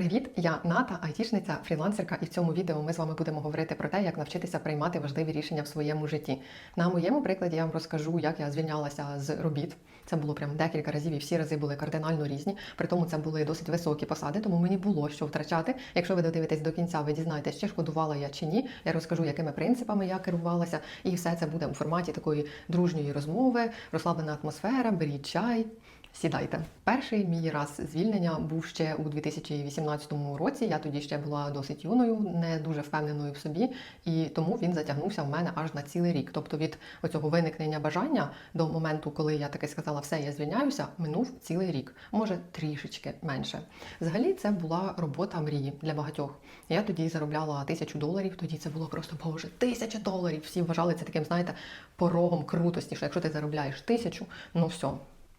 Привіт, я Ната, айтішниця, фрілансерка, і в цьому відео ми з вами будемо говорити про те, як навчитися приймати важливі рішення в своєму житті. На моєму прикладі я вам розкажу, як я звільнялася з робіт. Це було прям декілька разів, і всі рази були кардинально різні. При тому це були досить високі посади, тому мені було що втрачати. Якщо ви додивитесь до кінця, ви дізнаєтесь, чи шкодувала я чи ні. Я розкажу, якими принципами я керувалася, і все це буде у форматі такої дружньої розмови, розслаблена атмосфера, беріть чай. Сідайте. Перший мій раз звільнення був ще у 2018 році. Я тоді ще була досить юною, не дуже впевненою в собі, і тому він затягнувся в мене аж на цілий рік. Тобто від оцього виникнення бажання до моменту, коли я таки сказала, все, я звільняюся, минув цілий рік, може трішечки менше. Взагалі, це була робота мрії для багатьох. Я тоді заробляла тисячу доларів. Тоді це було просто боже, тисяча доларів. Всі вважали це таким, знаєте, порогом крутості. Що якщо ти заробляєш тисячу, ну все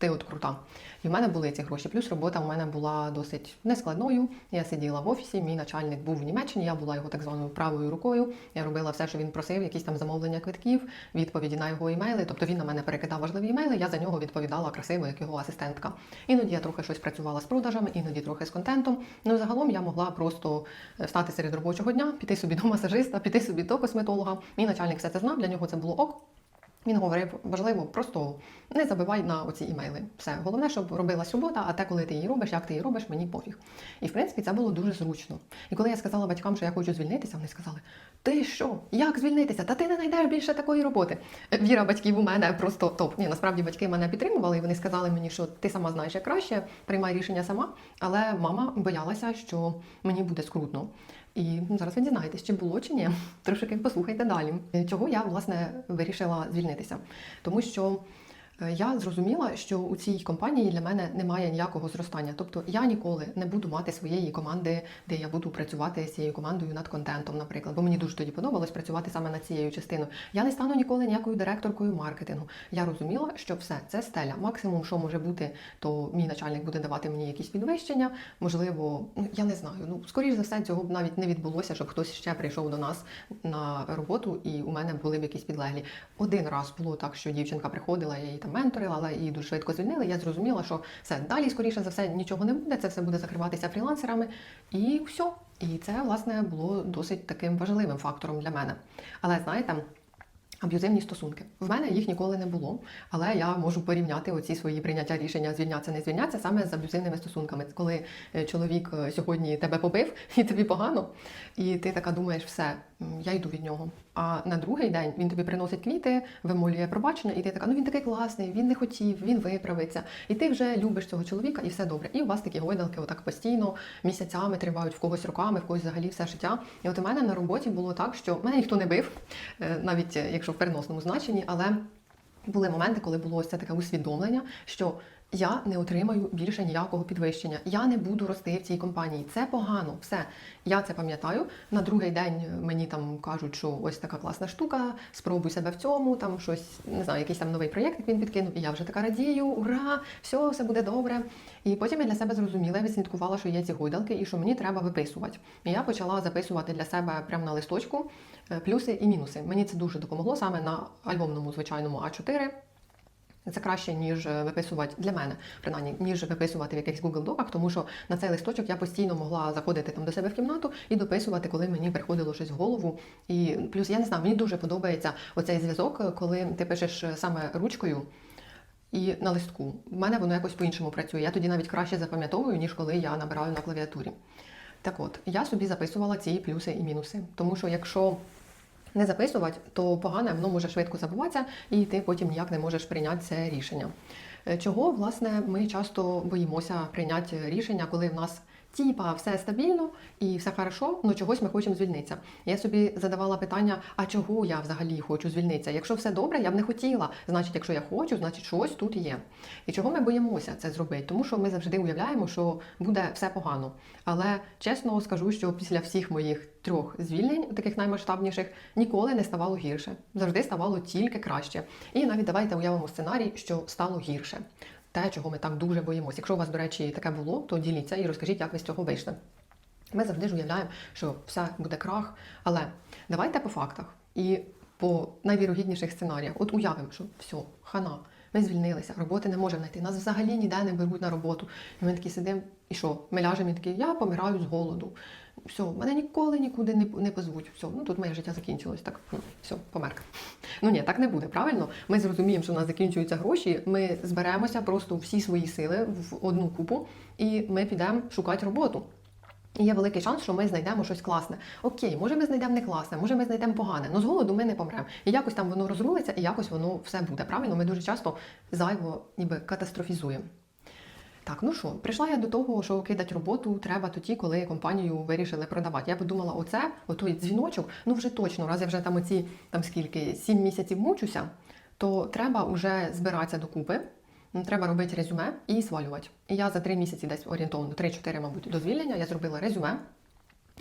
ти от крута. І в мене були ці гроші. Плюс робота в мене була досить нескладною. Я сиділа в офісі, мій начальник був в Німеччині, я була його так званою правою рукою. Я робила все, що він просив, якісь там замовлення квитків, відповіді на його імейли. Тобто він на мене перекидав важливі імейли, я за нього відповідала красиво, як його асистентка. Іноді я трохи щось працювала з продажами, іноді трохи з контентом. Ну загалом я могла просто е, встати серед робочого дня, піти собі до масажиста, піти собі до косметолога. Мій начальник все це знав, для нього це було ок. Він говорив, важливо, просто не забивай на оці імейли. Все головне, щоб робилась робота, а те, коли ти її робиш, як ти її робиш, мені пофіг. І в принципі це було дуже зручно. І коли я сказала батькам, що я хочу звільнитися, вони сказали: Ти що? Як звільнитися? Та ти не знайдеш більше такої роботи. Віра батьків у мене просто топ. Ні, насправді батьки мене підтримували, і вони сказали мені, що ти сама знаєш як краще, приймай рішення сама. Але мама боялася, що мені буде скрутно. І ну, зараз ви дізнаєтесь, чи було чи ні. Трошки послухайте далі. Чого я власне вирішила звільнитися? Тому що я зрозуміла, що у цій компанії для мене немає ніякого зростання. Тобто я ніколи не буду мати своєї команди, де я буду працювати з цією командою над контентом, наприклад. Бо мені дуже тоді подобалось працювати саме над цією частиною. Я не стану ніколи ніякою директоркою маркетингу. Я розуміла, що все це стеля. Максимум, що може бути, то мій начальник буде давати мені якісь підвищення. Можливо, ну я не знаю. Ну скоріш за все, цього б навіть не відбулося, щоб хтось ще прийшов до нас на роботу, і у мене були б якісь підлеглі. Один раз було так, що дівчинка приходила, я її там менторила, але її дуже швидко звільнили. Я зрозуміла, що все далі, скоріше за все, нічого не буде. Це все буде закриватися фрілансерами, і все. І це власне було досить таким важливим фактором для мене. Але знаєте. Аб'юзивні стосунки. В мене їх ніколи не було, але я можу порівняти оці свої прийняття рішення звільнятися, не звільнятися саме з аб'юзивними стосунками. Коли е, чоловік е, сьогодні тебе побив і тобі погано, і ти така думаєш, все, я йду від нього. А на другий день він тобі приносить квіти, вимолює пробачення, і ти така, ну він такий класний, він не хотів, він виправиться. І ти вже любиш цього чоловіка, і все добре. І у вас такі гойдалки, отак постійно місяцями тривають в когось роками, в когось взагалі все життя. І от у мене на роботі було так, що мене ніхто не бив, е, навіть е, якщо в переносному значенні, але були моменти, коли було ось це таке усвідомлення, що я не отримаю більше ніякого підвищення. Я не буду рости в цій компанії. Це погано. Все. Я це пам'ятаю. На другий день мені там кажуть, що ось така класна штука, спробуй себе в цьому, там щось, не знаю, якийсь там новий проєкт він підкинув, і я вже така радію, ура, все, все буде добре. І потім я для себе зрозуміла, я відслідкувала, що є ці гойдалки і що мені треба виписувати. І я почала записувати для себе прямо на листочку е, плюси і мінуси. Мені це дуже допомогло саме на альбомному звичайному А4. Це краще, ніж е, виписувати для мене, принаймні, ніж виписувати в якихось Google доках, тому що на цей листочок я постійно могла заходити там до себе в кімнату і дописувати, коли мені приходило щось в голову. І плюс я не знаю, мені дуже подобається оцей зв'язок, коли ти пишеш саме ручкою. І на листку. В мене воно якось по-іншому працює. Я тоді навіть краще запам'ятовую, ніж коли я набираю на клавіатурі. Так от, я собі записувала ці плюси і мінуси. Тому що якщо не записувати, то погане воно може швидко забуватися, і ти потім ніяк не можеш прийняти це рішення. Е, Чого, власне, ми часто боїмося прийняти рішення, коли в нас тіпа все стабільно і все хорошо, але чогось ми хочемо звільнитися. Я собі задавала питання: а чого я взагалі хочу звільнитися? Якщо все добре, я б не хотіла. Значить, якщо я хочу, значить щось тут є. І чого ми боїмося це зробити? Тому що ми завжди уявляємо, що буде все погано. Але чесно скажу, що після всіх моїх трьох звільнень, таких наймасштабніших, ніколи не ставало гірше. Завжди ставало тільки краще. І навіть давайте уявимо сценарій, що стало гірше. Те, чого ми так дуже боїмося. Якщо у вас, до речі, таке було, то діліться і розкажіть, як ви з цього вийшли. Ми завжди ж уявляємо, що все буде крах. Але давайте по фактах і по найвірогідніших сценаріях. От уявимо, що все, хана, Ми звільнилися, роботи не можемо знайти. Нас взагалі ніде не беруть на роботу. І ми такі сидимо, і що? Ми ляжемо і такі, я помираю з голоду. Все, мене ніколи нікуди не, не позвуть. Все, ну тут моє життя закінчилось. Так, ну, все, помер. Ну ні, так не буде, правильно? Ми зрозуміємо, що в нас закінчуються гроші. Ми зберемося просто всі свої сили в одну купу, і ми підемо шукати роботу. І є великий шанс, що ми знайдемо щось класне. Окей, може ми знайдемо не класне, може ми знайдемо погане, але з голоду ми не помремо. І якось там воно розрулиться, і якось воно все буде. Правильно, ми дуже часто зайво ніби катастрофізуємо. Так, ну що, прийшла я до того, що кидати роботу треба тоді, коли компанію вирішили продавати. Я подумала, оце, отой дзвіночок, ну вже точно, раз я вже там оці там скільки, сім місяців мучуся, то треба вже збиратися докупи. Треба робити резюме і свалювати. І я за три місяці, десь орієнтовно, 3-4, мабуть, до звільнення, я зробила резюме.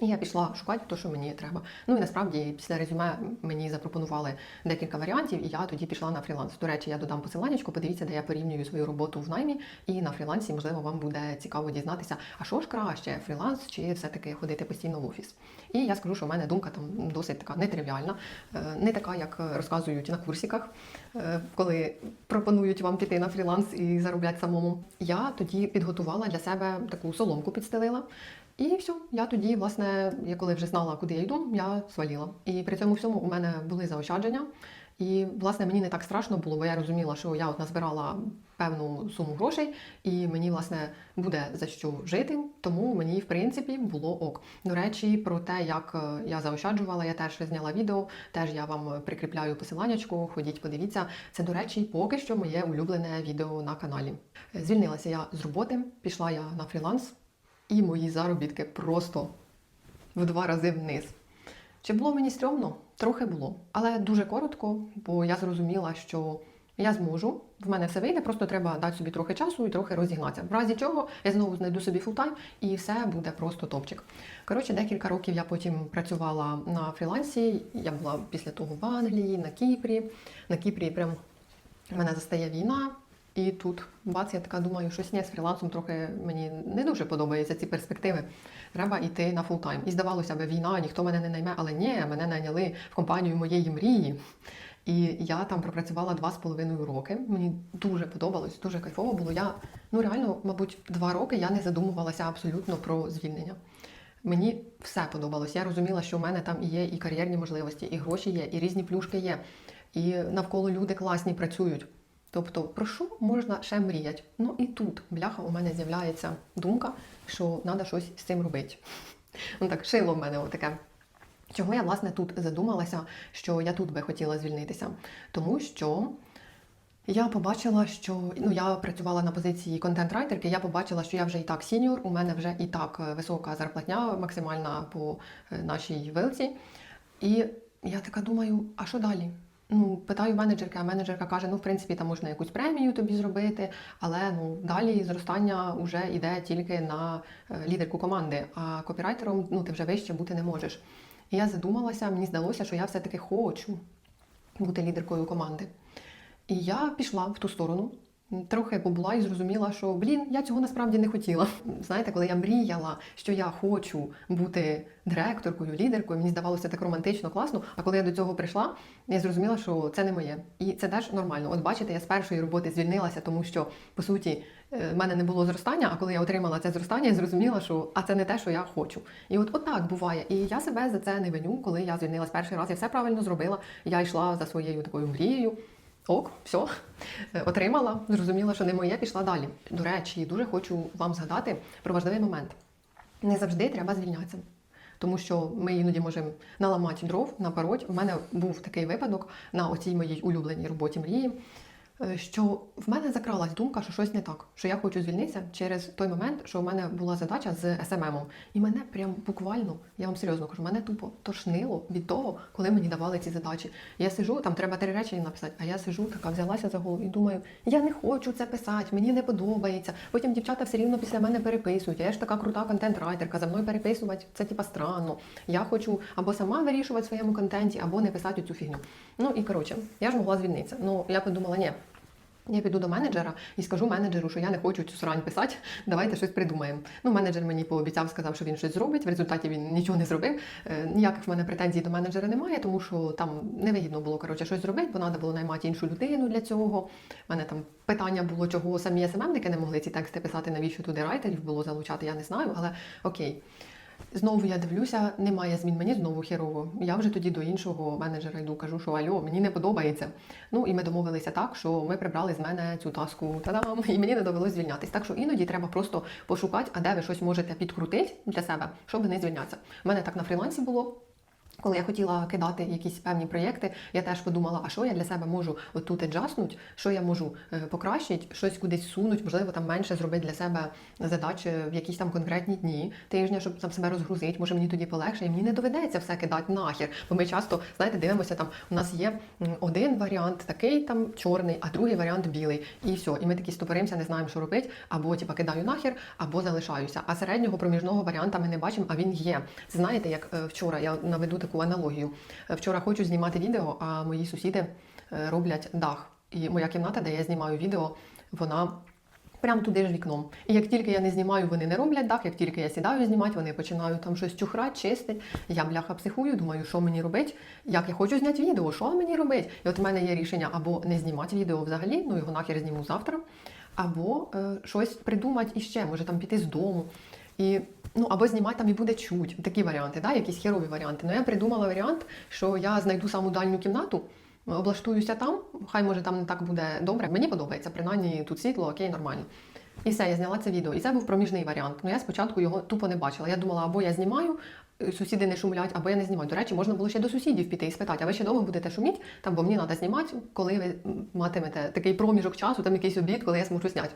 І я пішла шукати те, що мені треба. Ну і насправді після резюме мені запропонували декілька варіантів, і я тоді пішла на фріланс. До речі, я додам посиланнячку, подивіться, де я порівнюю свою роботу в наймі, і на фрілансі, можливо, вам буде цікаво дізнатися, а що ж краще, фріланс чи все-таки ходити постійно в офіс. І я скажу, що в мене думка там досить така нетривіальна, е, не така, як розказують на курсиках, е, коли пропонують вам піти на фріланс і заробляти самому. Я тоді підготувала для себе таку соломку підстелила. І все, я тоді, власне, я коли вже знала, куди я йду, я сваліла. І при цьому всьому у мене були заощадження. І, власне, мені не так страшно було, бо я розуміла, що я от назбирала певну суму грошей, і мені, власне, буде за що жити. Тому мені, в принципі, було ок. До речі, про те, як е, я заощаджувала, я теж зняла відео, теж я вам прикріпляю посиланнячку, ходіть, подивіться. Це, до речі, поки що моє улюблене відео на каналі. Звільнилася я з роботи, пішла я на фріланс і мої заробітки просто в два рази вниз. Чи було мені стрьомно? Трохи було, але дуже коротко, бо я зрозуміла, що я зможу, в мене все вийде, просто треба дати собі трохи часу і трохи розігнатися. В разі чого я знову знайду собі фултайм і все буде просто топчик. Коротше, декілька років я потім працювала на фрілансі. Я була після того в Англії, на Кіпрі. На Кіпрі прям мене застає війна. І тут бац, я така думаю, щось ні, з фрілансом трохи мені не дуже подобаються ці перспективи. Треба йти на фултайм. І здавалося б, війна, ніхто мене не найме, але ні, мене найняли в компанію моєї мрії. І я там пропрацювала два з половиною роки. Мені дуже подобалось, дуже кайфово було. Я ну реально, мабуть, два роки я не задумувалася абсолютно про звільнення. Мені все подобалось. Я розуміла, що в мене там і є і кар'єрні можливості, і гроші є, і різні плюшки є, і навколо люди класні працюють. Тобто, про що можна ще мріяти? Ну і тут, бляха, у мене з'являється думка, що треба щось з цим робити. Ну так, шило в мене отаке. Чого я, власне, тут задумалася, що я тут би хотіла звільнитися? Тому що я побачила, що ну я працювала на позиції контент-райтерки, я побачила, що я вже і так сіньор, у мене вже і так е, висока зарплатня, максимальна по е, нашій вилці. І я така думаю, а що далі? Ну, питаю менеджерки, а менеджерка каже: ну, в принципі, там можна якусь премію тобі зробити, але ну далі зростання вже йде тільки на е, лідерку команди, а копірайтером ну, ти вже вище бути не можеш. І я задумалася, мені здалося, що я все-таки хочу бути лідеркою команди. І я пішла в ту сторону. Трохи побула і зрозуміла, що блін, я цього насправді не хотіла. Знаєте, коли я мріяла, що я хочу бути директоркою, лідеркою, мені здавалося так романтично, класно. А коли я до цього прийшла, я зрозуміла, що це не моє. І це теж нормально. От бачите, я з першої роботи звільнилася, тому що по суті е, в мене не було зростання. А коли я отримала це зростання, я зрозуміла, що а це не те, що я хочу. І от отак буває. І я себе за це не виню, коли я звільнилась перший раз. Я все правильно зробила. Я йшла за своєю такою мрією. Ок, все, отримала, зрозуміла, що не моє, пішла далі. До речі, дуже хочу вам згадати про важливий момент. Не завжди треба звільнятися. Тому що ми іноді можемо наламати дров, напороть. У мене був такий випадок на оцій моїй улюбленій роботі мрії, що в мене закралась думка, що щось не так, що я хочу звільнитися через той момент, що в мене була задача з СММом. І мене прям буквально, я вам серйозно кажу, мене тупо тошнило від того, коли мені давали ці задачі. Я сижу, там треба три речення написати, а я сижу, така взялася за голову і думаю, я не хочу це писати, мені не подобається. Потім дівчата все рівно після мене переписують. Я ж така крута контент-райтерка, за мною переписувати це типа странно. Я хочу або сама вирішувати в своєму контенті, або не писати цю фігню. Ну і коротше, я ж могла звільнитися. Ну я подумала, ні. Я піду до менеджера і скажу менеджеру, що я не хочу цю срань писати, давайте щось придумаємо. Ну, менеджер мені пообіцяв, сказав, що він щось зробить. В результаті він нічого не зробив. Е, Ніяких в мене претензій до менеджера немає, тому що там невигідно було коротше щось зробити, бо треба було наймати іншу людину для цього. У мене там питання було, чого самі СММники не могли ці тексти писати, навіщо туди райтерів було залучати, я не знаю, але окей. Знову я дивлюся, немає змін, мені знову херово. Я вже тоді до іншого менеджера йду, кажу, що альо, мені не подобається. Ну і ми домовилися так, що ми прибрали з мене цю таску та-дам, і мені не довелось звільнятись. Так що іноді треба просто пошукати, а де ви щось можете підкрутити для себе, щоб не звільнятися. У мене так на фрілансі було. Коли я хотіла кидати якісь певні проєкти, я теж подумала, а що я для себе можу отут аджаснуть, що я можу е, покращити, щось кудись сунуть, можливо, там менше зробити для себе задач в якісь там конкретні дні тижня, щоб там себе розгрузити. Може мені тоді полегше, і мені не доведеться все кидати нахер. Бо ми часто, знаєте, дивимося там. У нас є один варіант такий там чорний, а другий варіант білий. І все. І ми такі стопоримося, не знаємо, що робити, або типа кидаю нахер, або залишаюся. А середнього проміжного варіанта ми не бачимо, а він є. Знаєте, як е, вчора я наведу таку аналогію. Вчора хочу знімати відео, а мої сусіди е, роблять дах. І моя кімната, де я знімаю відео, вона. Прямо туди ж вікном. І як тільки я не знімаю, вони не роблять дах, як тільки я сідаю знімати, вони починають там щось чухрати, чистить. Я бляха психую, думаю, що мені робити, як я хочу зняти відео, що мені робити. І от в мене є рішення або не знімати відео взагалі, ну його нахер зніму завтра, або е, щось придумати іще, може там піти з дому. І, ну, або знімати там і буде чуть. Такі варіанти, да? якісь херові варіанти. Ну я придумала варіант, що я знайду саму дальню кімнату. Облаштуюся там, хай може там не так буде добре. Мені подобається, принаймні тут світло, окей, нормально. І все, я зняла це відео. І це був проміжний варіант. Ну я спочатку його тупо не бачила. Я думала, або я знімаю, е, сусіди не шумлять, або я не знімаю. До речі, можна було ще до сусідів піти і спитати, а ви ще довго будете шуміти, там, бо мені треба знімати, коли ви матимете такий проміжок часу, там якийсь обід, коли я зможу зняти.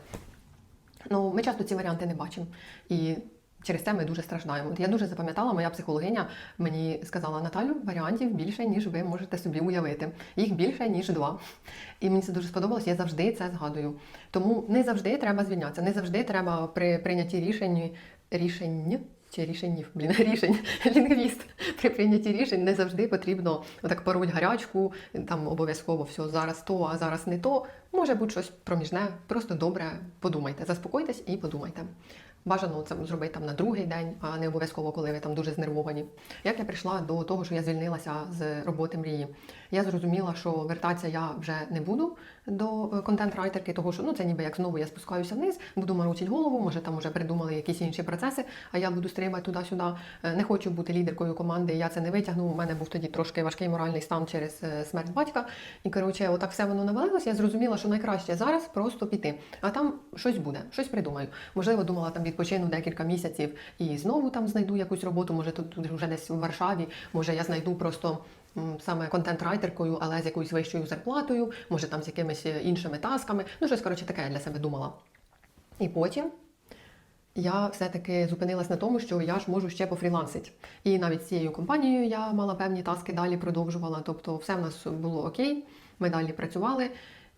Ну, ми часто ці варіанти не бачимо. І через це ми дуже страждаємо. От я дуже запам'ятала, моя психологиня мені сказала, Наталю, варіантів більше, ніж ви можете собі уявити. Їх більше, ніж два. І мені це дуже сподобалось, я завжди це згадую. Тому не завжди треба звільнятися, не завжди треба при прийнятті рішень рішень. Чи рішенів, блін, рішень, лінгвіст. При прийнятті рішень не завжди потрібно отак пороть гарячку, там обов'язково все зараз то, а зараз не то. Може бути щось проміжне, просто добре подумайте, заспокойтесь і подумайте. Бажано це зробити там на другий день, а не обов'язково, коли ви там дуже знервовані. Як я прийшла до того, що я звільнилася з роботи мрії, я зрозуміла, що вертатися я вже не буду до е, контент-райтерки, того що ну це ніби як знову я спускаюся вниз, буду морочити голову, може там вже придумали якісь інші процеси, а я буду стрибати туди-сюди. Е, Не хочу бути лідеркою команди. Я це не витягну. У мене був тоді трошки важкий моральний стан через е, смерть батька. І коротше, отак все воно навалилося. Я зрозуміла, що найкраще зараз просто піти. А там щось буде, щось придумаю. Можливо, думала там відпочину декілька місяців і знову там знайду якусь роботу. Може, тут, вже десь в Варшаві. Може, я знайду просто. Саме контент-райтеркою, але з якоюсь вищою зарплатою, може там з якимись е, іншими тасками. Ну, щось коротше таке я для себе думала. І потім я все-таки зупинилась на тому, що я ж можу ще пофрілансити. І навіть з цією компанією я мала певні таски, далі продовжувала. Тобто, все в нас було окей, ми далі працювали.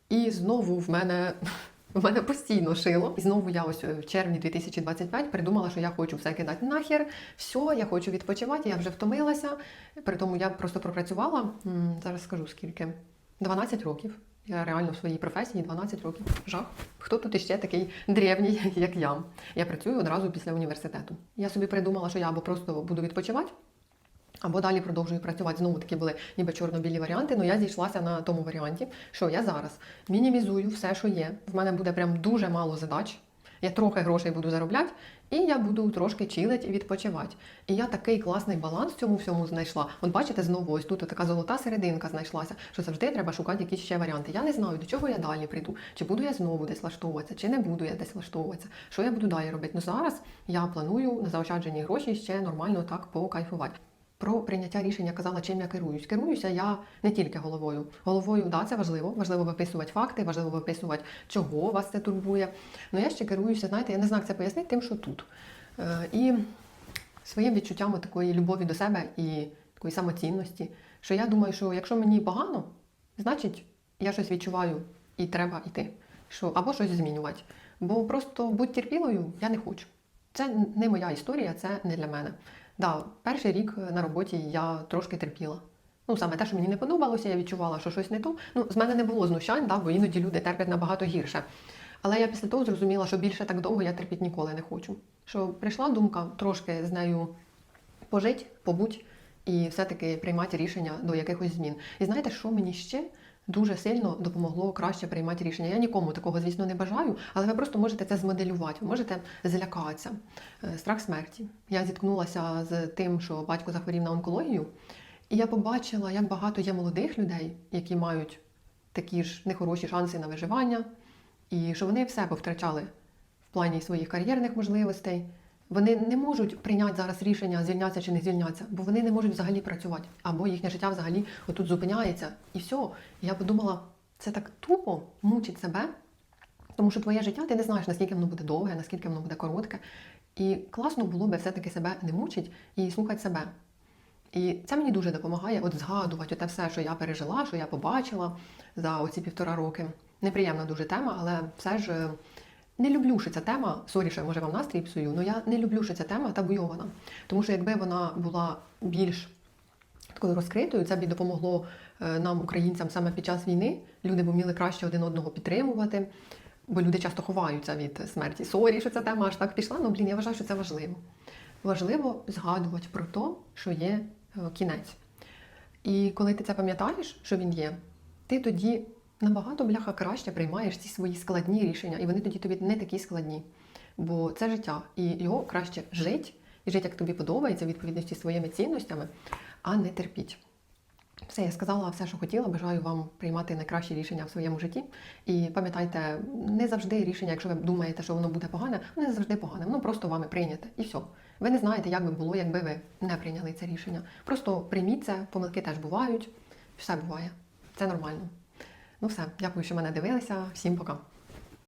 І знову в мене. В мене постійно шило. І знову я ось в червні 2025 придумала, що я хочу все кидати нахер. Все, я хочу відпочивати, я вже втомилася. При тому я просто пропрацювала. Зараз скажу скільки. 12 років. Я реально в своїй професії 12 років. Жах. Хто тут іще такий древній, як я? Я працюю одразу після університету. Я собі придумала, що я або просто буду відпочивати, або далі продовжую працювати. Знову таки були ніби чорно-білі варіанти, але я зійшлася на тому варіанті, що я зараз мінімізую все, що є. В мене буде прям дуже мало задач. Я трохи грошей буду заробляти, і я буду трошки чилить і відпочивати. І я такий класний баланс цьому всьому знайшла. От бачите, знову ось тут така золота серединка знайшлася, що завжди треба шукати якісь ще варіанти. Я не знаю, до чого я далі прийду. Чи буду я знову десь влаштовуватися, чи не буду я десь влаштовуватися. Що я буду далі робити? Ну зараз я планую на заощаджені гроші ще нормально так покайфувати. Про прийняття рішення казала, чим я керуюсь. Керуюся я не тільки головою. Головою, да, це важливо. Важливо виписувати факти, важливо виписувати, чого вас це турбує. Ну я ще керуюся, знаєте, я не знаю, як це пояснити, тим, що тут. Е, і своїм відчуттям такої любові до себе і такої самоцінності, що я думаю, що якщо мені погано, значить я щось відчуваю і треба йти. Що, або щось змінювати. Бо просто бути терпілою я не хочу. Це не моя історія, це не для мене. Да, перший рік на роботі я трошки терпіла. Ну, саме те, що мені не подобалося, я відчувала, що щось не то. Ну, з мене не було знущань, да, бо іноді люди терплять набагато гірше. Але я після того зрозуміла, що більше так довго я терпіти ніколи не хочу. Що прийшла думка трошки з нею пожить, побудь і все-таки приймати рішення до якихось змін. І знаєте, що мені ще дуже сильно допомогло краще приймати рішення? Я нікому такого, звісно, не бажаю, але ви просто можете це змоделювати, ви можете злякатися. Е, Страх смерті. Я зіткнулася з тим, що батько захворів на онкологію, і я побачила, як багато є молодих людей, які мають такі ж нехороші шанси на виживання, і що вони все повтрачали в плані своїх кар'єрних можливостей. Вони не можуть прийняти зараз рішення звільнятися чи не звільнятися, бо вони не можуть взагалі працювати, або їхнє життя взагалі отут зупиняється. І все. Я подумала, це так тупо мучить себе, тому що твоє життя ти не знаєш, наскільки воно буде довге, наскільки воно буде коротке. І класно було би все-таки себе не мучити і слухати себе. І це мені дуже допомагає от згадувати те все, що я пережила, що я побачила за оці півтора роки. Неприємна дуже тема, але все ж е, не люблю, що ця тема, сорі, що я може вам настрій псую, але я не люблю, що ця тема табуйована. Тому що якби вона була більш такою розкритою, це б і допомогло е, нам, українцям, саме під час війни. Люди б вміли краще один одного підтримувати, бо люди часто ховаються від смерті. Сорі, що ця тема аж так пішла. Ну блін, я вважаю, що це важливо. Важливо згадувати про те, що є е, кінець. І коли ти це пам'ятаєш, що він є, ти тоді набагато бляха краще приймаєш ці свої складні рішення, і вони тоді тобі не такі складні. Бо це життя, і його краще жити, і жити, як тобі подобається, в відповідності своїми цінностями, а не терпіть. Все, я сказала все, що хотіла. Бажаю вам приймати найкращі рішення в своєму житті. І пам'ятайте, не завжди рішення, якщо ви думаєте, що воно буде погане, воно не завжди погане, воно просто вами прийняте. І все. Ви не знаєте, як би було, якби ви не прийняли це рішення. Просто прийміть це, помилки теж бувають, все буває. Це нормально. Ну все, дякую, що мене дивилися. Всім пока.